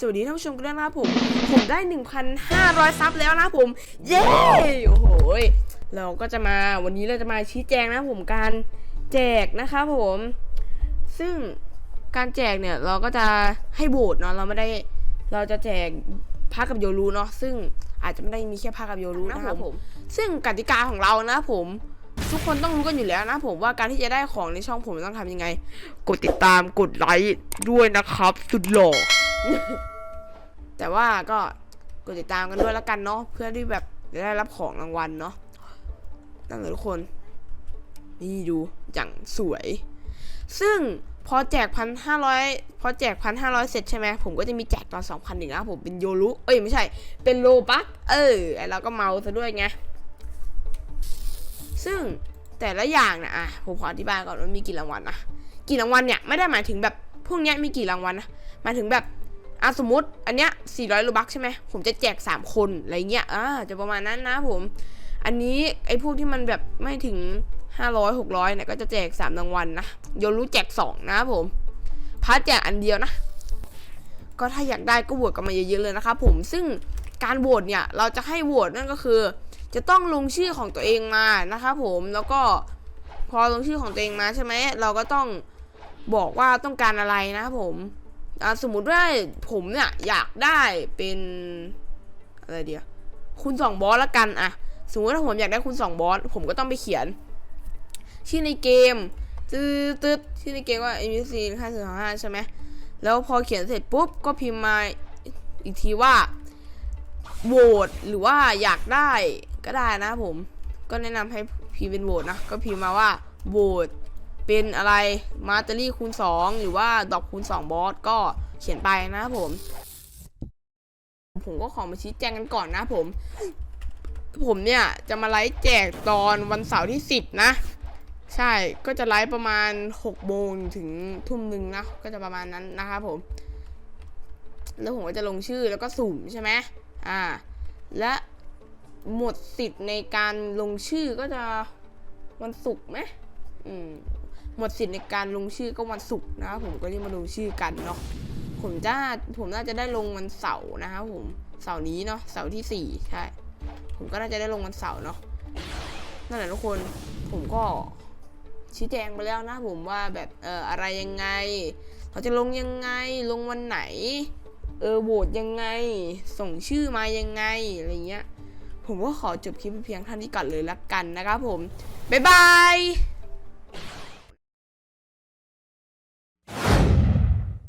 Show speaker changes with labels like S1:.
S1: สวัสดีท่านผู้ชมกันด้วยนะครับผม ผมได้ 1,500 ซับแล้วนะครับผม เย้ โอ้โหยเราก็จะมาวันนี้เราจะมาชี้แจงนะครับผมการแจกนะครับผม ซึ่งการแจกเนี่ยเราก็จะให้โหวตเนาะเราไม่ได้เราจะแจกพักกับโยรูเนาะซึ่งอาจจะไม่ได้มีแค่พักกับโยรูนะครับผม ซึ่งกติกาของเรานะผมทุกคนต้องรู้กันอยู่แล้วนะผมว่าการที่จะได้ของในช่องผมต้องทำยังไง กดติดตามกดไลค์ด้วยนะครับ สุดหล่อ แต่ว่าก็กดติดตามกันด้วยแล้วกันเนาะเพื่อที่แบบจะได้รับของรางวัลเนาะนั่นเลยทุกคน นี่ดูอย่างสวย ซึ่งพอแจกพันห้าร้อยพอแจกพันห้าร้อยเสร็จใช่ไหมผมก็จะมีแจกตอนสองพันหนึ่งนะผมเป็นโยรุเอ้ยไม่ใช่ เป็นโลบัคเออไอเราก็เมาซะด้วยไงซึ่งแต่ละอย่างนะอะผมขออธิบายก่อนว่ามีกี่รางวัลนะกี่รางวัลเนี่ยไม่ได้หมายถึงแบบพวกเนี้ยมีกี่รางวัลนะหมายถึงแบบ อะสมมติอันเนี้ย400โลบัคใช่ไหมผมจะแจก 3 คนอะไรเงี้ยอ่าจะประมาณนั้นนะผม อันนี้ไอ้พวกที่มันแบบไม่ถึง 500 600เนี่ยก็จะแจก3รางวัลนะโยรู้แจก 2 นะผมพาร์ทแจกอันเดียวนะ ก็ถ้าอยากได้ก็โหวตกันมาเยอะๆเลยนะครับผมซึ่งการโหวตเนี่ยเราจะให้โหวตนั่นก็คือ จะต้องลงชื่อของตัวเองมานะครับผมแล้วก็พอลงชื่อของตัวเองมาใช่ไหมเราก็ต้องบอกว่าต้องการอะไรนะครับผม สมมุติว่าผมเนี่ยอยากได้เป็นอะไรเดียวคุณสองบอสละกันอะสมมติถ้าผมอยากได้คุณสองบอสผมก็ต้องไปเขียน ชื่อในเกมตืดตืดชื่อในเกมว่า m c ห้าสิบห้าใช่ไหมแล้วพอเขียนเสร็จปุ๊บก็พิมพ์มาอีกทีว่าโหวตหรือว่าอยากได้ก็ได้นะผม ก็แนะนำให้พิมพ์เป็นโหวตนะ ก็พิมพ์มาว่าโหวต เป็นอะไรมาเตอรี่คูณ 2 หรือว่าดอกคูณ 2 บอสก็เขียนไปนะครับผม ผมก็ขอมาชี้แจงกันก่อนนะผม ผมเนี่ยจะมาไลฟ์แจกตอนวันเสาร์ที่ 10 นะ ใช่ก็จะไลฟ์ประมาณ6โมงถึงทุ่มหนึ่งนะ ก็จะประมาณนั้นนะครับผม แล้วผมก็จะลงชื่อแล้วก็สุ่มใช่ไหมอ่า และหมดสิทธิ์ในการลงชื่อก็จะวันศุกร์ไหมอืม หมดสิทธิ์ในการลงชื่อก็วันศุกร์นะครับผมก็ที่มาลงชื่อกันเนาะผมจะผมน่าจะได้ลงวันเสาร์นะครับผมเสาร์นี้เนาะเสาร์ที่สี่ใช่ ผมก็น่าจะได้ลงวันเสาร์เนาะนั่นแหละทุกคนผมก็ชี้แจงไปแล้วนะผมว่าแบบเอออะไรยังไงเขาจะลงยังไงลงวันไหน เออโหวตยังไง ส่งชื่อมายังไงอะไรเงี้ยผมก็ขอจบคลิปเพียงเท่านี้ก่อนเลยละกันนะครับผม บ๊ายบาย